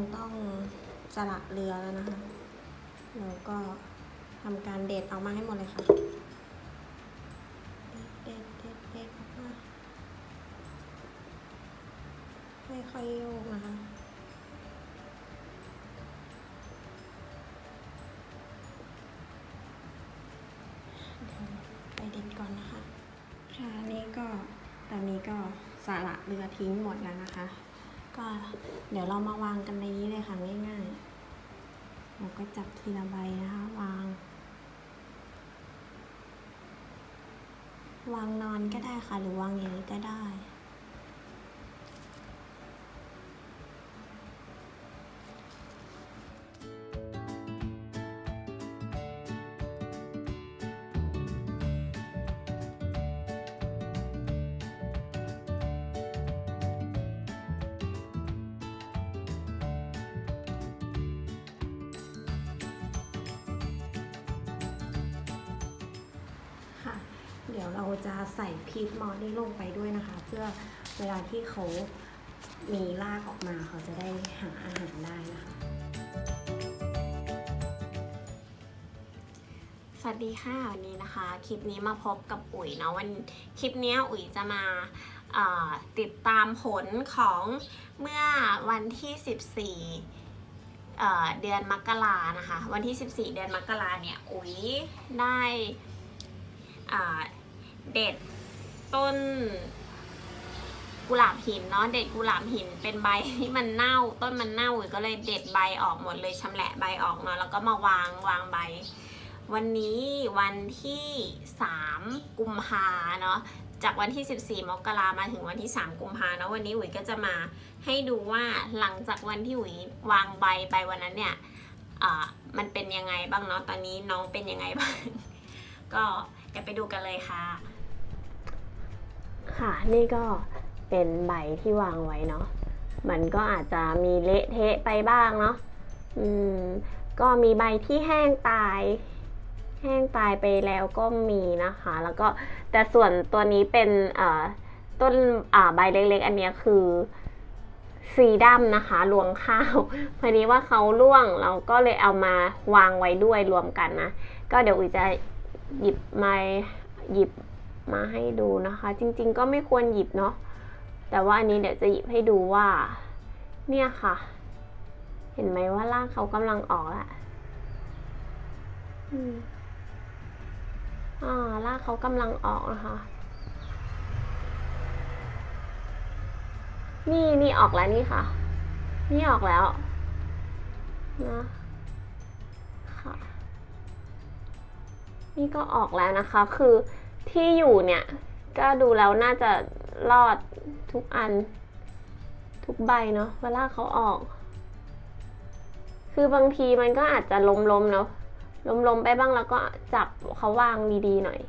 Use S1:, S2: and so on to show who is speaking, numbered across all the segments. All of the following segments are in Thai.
S1: งต้องสละเรือแล้วนะคะแล้วก็ทำการเด็ดออกมาให้หมดเลยค่ะ เด็ดเด็ดเด็ดออกมาไม่ค่อยโยกนะคะเดี๋ยวไปเด็ดก่อนนะคะ ค่ะนี่ก็ตอนนี้ก็สละเรือทิ้งหมดแล้วนะคะ ก็เดี๋ยวเรามาวางกันในนี้เลยค่ะง่ายๆเราก็จับทีละใบนะคะวาง วางนอนก็ได้ค่ะ หรือวางอย่างนี้ก็ได้ ดี๋ยวเราจะใส่พีทมอสนี่ลงไปด้วยนะคะ เพื่อเวลาที่เขามีรากออกมาเขาจะได้หาอาหารได้นะคะ สวัสดีค่ะวันนี้นะคะ คลิปนี้มาพบกับอุ๋ยเนาะวันคลิปนี้อุ๋ยจะมาติดตามผลของเมื่อวันที่ 14เอ่เดือนมกรานะคะ วันที่ 14 เดือนมกราเนี่ย อุ๋ยได้อ่า เด็ดต้นกุหลาบหินเนาะเด็ดกุหลาบหินเป็นใบที่มันเน่า ต้นมันเน่าอุ๋ยก็เลยเด็ดใบออกหมดเลยชำแหละใบออกเนาะแล้วก็มาวางวางใบ วันนี้วันที่ 3 กุมภาเนาะจากวันที่ 14 มกรามาถึงวันที่ 3 กุมภาเนาะวันนี้อุ๋ยก็จะมาให้ดูว่าหลังจากวันที่อุ๋ยวางใบไปวันนั้นเนี่ยอ่ามันเป็นยังไงบ้างเนาะตอนนี้น้องเป็นยังไงบ้าง ก็เดี๋ยวไปดูกันเลยค่ะ ค่ะนี่ก็เป็นใบที่วางไว้เนาะมันก็อาจจะมีเละเทะไปบ้างเนาะอืมก็มีใบที่แห้งตาย แห้งตายไปแล้วก็มีนะคะ แล้วก็แต่ส่วนตัวนี้เป็นต้นใบเล็กๆ อันนี้คือซีดัมนะคะรวงข้าวพอดีว่าเขาร่วงเราก็เลยเอามาวางไว้ด้วยรวมกันนะ ก็เดี๋ยวอุ๋ยจะหยิบมาหยิบ มาให้ดูนะคะ จริงๆก็ไม่ควรหยิบเนาะแต่ว่าอันนี้เดี๋ยวจะหยิบให้ดูว่า เนี่ยค่ะ เห็นไหมว่ารากเขากำลังออกแล้วอืมอ่ารากเขากำลังออกนะคะ นี่นี่ออกแล้วนี่ค่ะ นี่ออกแล้วนะค่ะ นี่ก็ออกแล้วนะคะ คือ ที่อยู่เนี่ย ก็ดูแล้วน่าจะรอดทุกอัน ทุกใบเนาะเวลาเขาออก คือบางทีมันก็อาจจะล้มๆเนาะล้มๆไปบ้างแล้วก็จับเขาวางดีๆหน่อย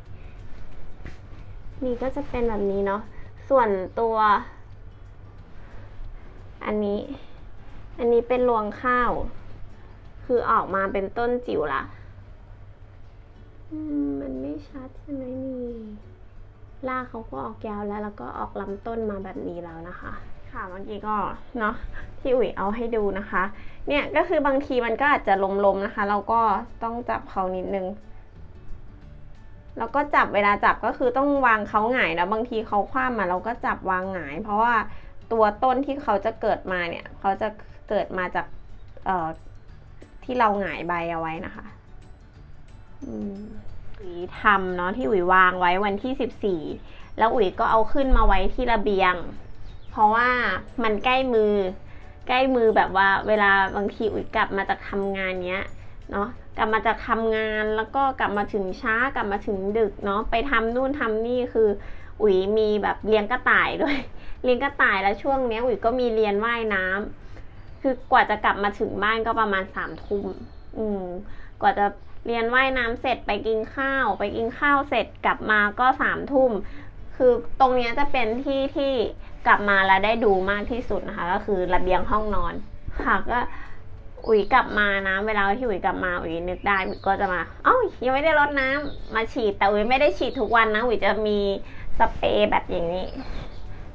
S1: นี่ก็จะเป็นแบบนี้เนาะส่วนตัว อันนี้ อันนี้เป็นรวงข้าว คือออกมาเป็นต้นจิ๋วละ มันไม่ชัดใช่ไหมนี่รากเขาก็ออกยาวแล้วแล้วก็ออกลำต้นมาแบบนี้แล้วนะคะ ค่ะเมื่อกี้ก็เนาะที่อุ๋ยเอาให้ดูนะคะ เนี่ยก็คือบางทีมันก็อาจจะลมๆนะคะ เราก็ต้องจับเขานิดนึงแล้วก็จับเวลาจับก็คือต้องวางเขาหงายแล้วบางทีเขาคว่ำมาเราก็จับวางหงาย เพราะว่าตัวต้นที่เขาจะเกิดมาเนี่ยเขาจะเกิดมาจากเอ่อที่เราหงายใบเอาไว้นะคะ อุ๋ยทำเนาะที่อุ๋ยวางไว้วันที่ 14 แล้วอุ๋ยก็เอาขึ้นมาไว้ที่ระเบียง เพราะว่ามันใกล้มือ ใกล้มือแบบว่าเวลาบางทีอุ๋ยกลับมาจากทำงานเนี้ยเนาะกลับมาจากทำงานแล้วก็กลับมาถึงช้ากลับมาถึงดึกเนาะไปทำนู่นทำนี่คือ อุ๋ยมีแบบเลี้ยงกระต่ายด้วย เลี้ยงกระต่ายแล้วช่วงเนี้ยอุ๋ยก็มีเรียนว่ายน้ำคือกว่าจะกลับมาถึงบ้านก็ประมาณสามทุ่มอืมกว่าจะ เรียนว่ายน้ำเสร็จไปกินข้าว ไปกินข้าวเสร็จกลับมาก็สามทุ่ม คือตรงนี้จะเป็นที่ที่กลับมาแล้วได้ดูมากที่สุดนะคะ ก็คือระเบียงห้องนอน ค่ะก็อุ๋ยกลับมานะเวลาที่อุ๋ยกลับมาอุ๋ยนึกได้อุ๋ยก็จะมาเอ้ายังไม่ได้รดน้ำมาฉีดแต่อุ๋ยไม่ได้ฉีดทุกวันนะอุ๋ยจะมีสเปรย์แบบอย่างนี้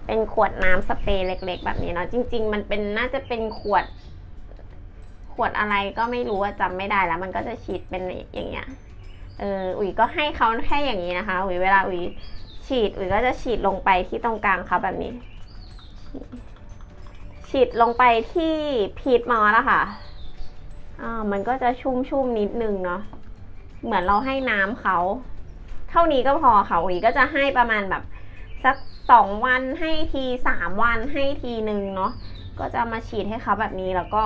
S1: เป็นขวดน้ำสเปรย์เล็ก ๆ แบบนี้เนาะจริง ๆ มันเป็นน่าจะเป็นขวด ขวดอะไรก็ไม่รู้ว่าจำไม่ได้แล้ว มันก็จะฉีดเป็นอย่างเงี้ยเอออุ๋ยก็ให้เขาแค่อย่างนี้นะคะอุ๋ยเวลาอุ๋ยฉีดอุ๋ยก็จะฉีดลงไปที่ตรงกลางเขาแบบนี้ ฉีดลงไปที่พีทมอสอะค่ะอ่ามันก็จะชุ่มๆนิดนึงเนาะเหมือนเราให้น้ำเขา เท่านี้ก็พอค่ะอุ๋ยก็จะให้ประมาณแบบสักสองวันให้ทีสามวันให้ทีหนึ่งเนาะก็จะมาฉีดให้เขาแบบนี้แล้วก็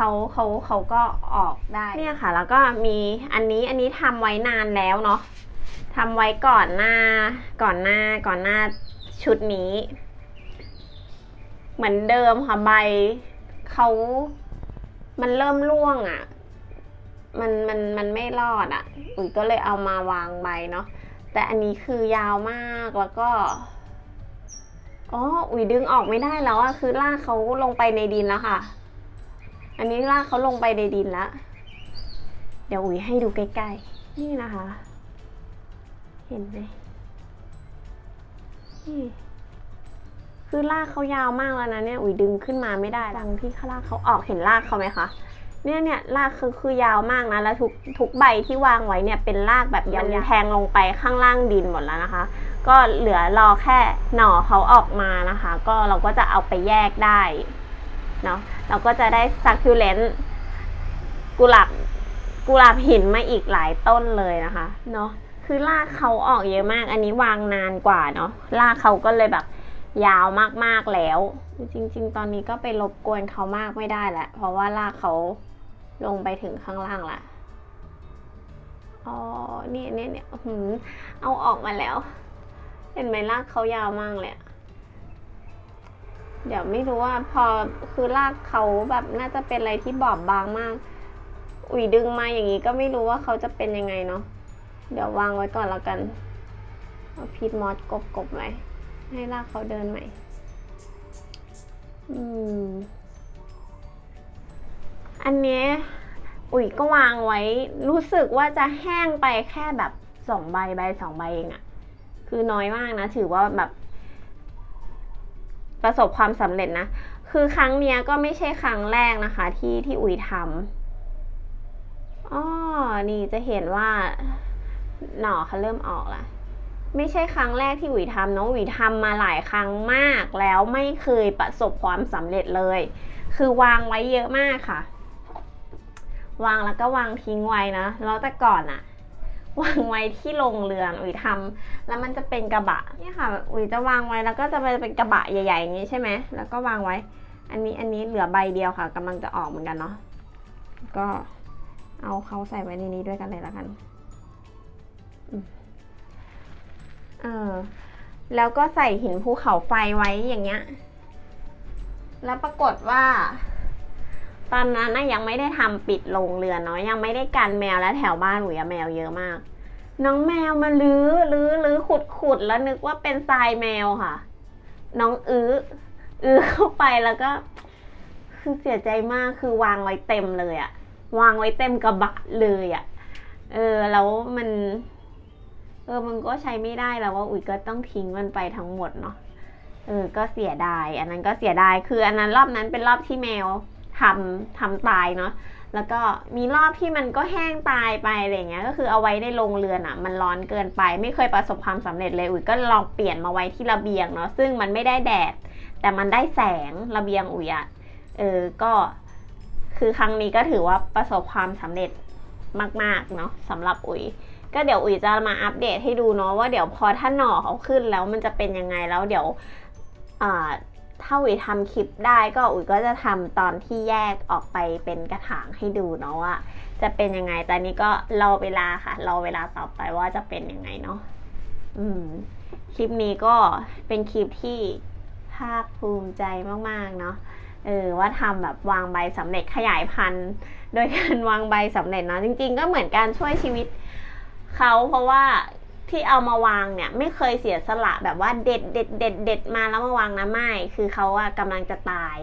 S1: เขาเขาเขาก็ออกได้ เนี่ยค่ะ แล้วก็มีอันนี้อันนี้ทำไว้นานแล้วเนาะทำไว้ก่อนหน้าก่อนหน้าก่อนหน้าชุดนี้ เหมือนเดิมค่ะใบเขามันเริ่มร่วงอะ่ะ มันมันมันไม่รอดอะ่ะ อุ๋ยก็เลยเอามาวางใบเนาะแต่อันนี้คือยาวมากแล้วก็อ๋อ อุ๋ยดึงออกไม่ได้แล้วอะคือลากเขาลงไปในดินแล้วค่ะ อันนี้ลากเขาลงไปในดินแล้วเดี๋ยวอุ๋ยให้ดูใกล้ๆ นี่นะคะ เห็นไหมนี่คือลากเขายาวมากแล้วนะเนี่ย อุ๋ยดึงขึ้นมาไม่ได้ดังที่ลากเขาออกเห็นลากเขาไหมคะ เนี่ยเนี่ยลากคือคือยาวมากนะ แล้วทุกทุกใบที่วางไว้เนี่ยเป็นลากแบบยาวแทงลงไปข้างล่างดินหมดแล้วนะคะ ก็เหลือรอแค่หน่อเขาออกมานะคะ ก็เราก็จะเอาไปแยกได้ เนาะเราก็จะได้ซักคิวเลนกุหลาบกุหลาบหินมาอีกหลายต้นเลยนะคะเนาะคือลากเขาออกเยอะมาก อันนี้วางนานกว่าเนาะลากเขาก็เลยแบบยาวมากๆแล้ว จริง ๆ ตอนนี้ก็ไปรบกวนเขามากไม่ได้แหละเพราะว่าลากเขาลงไปถึงข้างล่างละอ๋อนี่เนี่ยเนี่ยเอาออกมาแล้ว เห็นไหมลากเขายาวมากเลยอะ เดี๋ยวไม่รู้ว่าพอคือลากเขาแบบน่าจะเป็นอะไรที่บอบบางมาก อุ๋ยดึงมาอย่างนี้ก็ไม่รู้ว่าเขาจะเป็นยังไงเนาะเดี๋ยววางไว้ก่อนแล้วกันเอาพีทมอสกบๆไว้ให้ลากเขาเดินใหม่ อืม อันนี้อุ๋ยก็วางไว้ รู้สึกว่าจะแห้งไปแค่แบบสองใบใบสองใบเองอะคือน้อยมากนะ ถือว่าแบบ ประสบความสำเร็จนะ คือครั้งเนี้ยก็ไม่ใช่ครั้งแรกนะคะ ที่ที่อุ๋ยทำอ๋อนี่จะเห็นว่าหน่อเขาเริ่มออกละไม่ใช่ครั้งแรกที่อุ๋ยทำน้องอุ๋ยทำมาหลายครั้งมาก แล้วไม่เคยประสบความสำเร็จเลย คือวางไว้เยอะมากค่ะ วางแล้วก็วางทิ้งไว้นะแล้วแต่ก่อนอะ วางไว้ที่โรงเรือนอุ๋ยทำแล้วมันจะเป็นกระบะนี่ค่ะอุ๋ยจะวางไว้แล้วก็จะเป็นกระบะใหญ่ๆอย่างนี้ใช่ไหมแล้วก็วางไว้ อันนี้อันนี้เหลือใบเดียวค่ะกำลังจะออกเหมือนกันเนาะก็เอาเขาใส่ไว้ในนี้ด้วยกันเลยล้วกันเออแล้วก็ใส่หินภูเขาไฟไว้อย่างเงี้ย แล้วปรากฏว่า ตอนนั้นนะยังไม่ได้ทำปิดโรงเรือนเนาะยังไม่ได้กันแมวและแถวบ้านหนูอะแมวเยอะมาก น้องแมวมาลื้อลื้อลื้อขุดขุดแล้วนึกว่าเป็นทรายแมวค่ะ น้องอื้ออื้อเข้าไปแล้วก็ คือเสียใจมากคือวางไว้เต็มเลยอะวางไว้เต็มกระบะเลยอะเออแล้วมัน เออมันก็ใช้ไม่ได้แล้วว่าอุ๋ยก็ต้องทิ้งมันไปทั้งหมดเนาะเออก็เสียดาย อันนั้นก็เสียดายคืออันนั้นรอบนั้นเป็นรอบที่แมว ทำทำตายเนาะแล้วก็มีรอบที่มันก็แห้งตายไปอะไรเงี้ยก็คือเอาไว้ในโรงเรือนอะ่ะ มันร้อนเกินไป ไม่เคยประสบความสำเร็จเลยอุ๋ยก็ลองเปลี่ยนมาไว้ที่ระเบียงเนาะซึ่งมันไม่ได้แดด แต่มันได้แสงระเบียงอุ๋ยอะเออก็คือครั้งนี้ก็ถือว่าประสบความสำเร็จมากๆเนาะสำหรับอุ๋ยก็เดี๋ยวอุ๋ยจะมาอัปเดตให้ดูเนาะว่าเดี๋ยวพอถ้าหน่อเขาขึ้นแล้วมันจะเป็นยังไงแล้วเดี๋ยว ถ้าอุ๋ยทำคลิปได้ก็อุ๋ยก็จะทำตอนที่แยกออกไปเป็นกระถางให้ดูเนาะว่าจะเป็นยังไงแต่นี้ก็รอเวลาค่ะ รอเวลาต่อไปว่าจะเป็นยังไงเนาะอืม คลิปนี้ก็เป็นคลิปที่ภาคภูมิใจมากๆเนาะเออว่าทำแบบวางใบสำเร็จขยายพันธุ์ โดยการวางใบสำเร็จเนาะจริง ๆ ก็เหมือนการช่วยชีวิตเขาเพราะว่า ที่เอามาวางเนี่ยไม่เคยเสียสละแบบว่าเด็ดเด็ดเด็ดเด็ดมาแล้วมาวางนะไม่ คือเขาอะกำลังจะตาย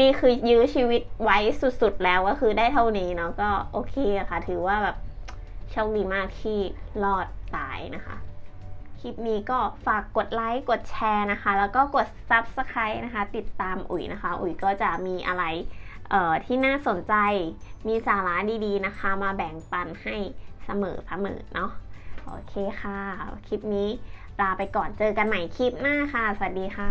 S1: นี่คือยื้อชีวิตไว้สุดๆแล้วก็คือได้เท่านี้เนาะก็โอเคค่ะ ถือว่าแบบโชคดีมากที่รอดตายนะคะ คลิปนี้ก็ฝากกดไลค์กดแชร์นะคะ แล้วก็กด Subscribe นะคะ ติดตามอุ๋ยนะคะ อุ๋ยก็จะมีอะไรที่น่าสนใจมีสาระดีๆนะคะ มาแบ่งปันให้เสมอเสมอเนาะ โอเคค่ะ คลิปนี้ลาไปก่อนเจอกันใหม่คลิปหน้าค่ะ สวัสดีค่ะ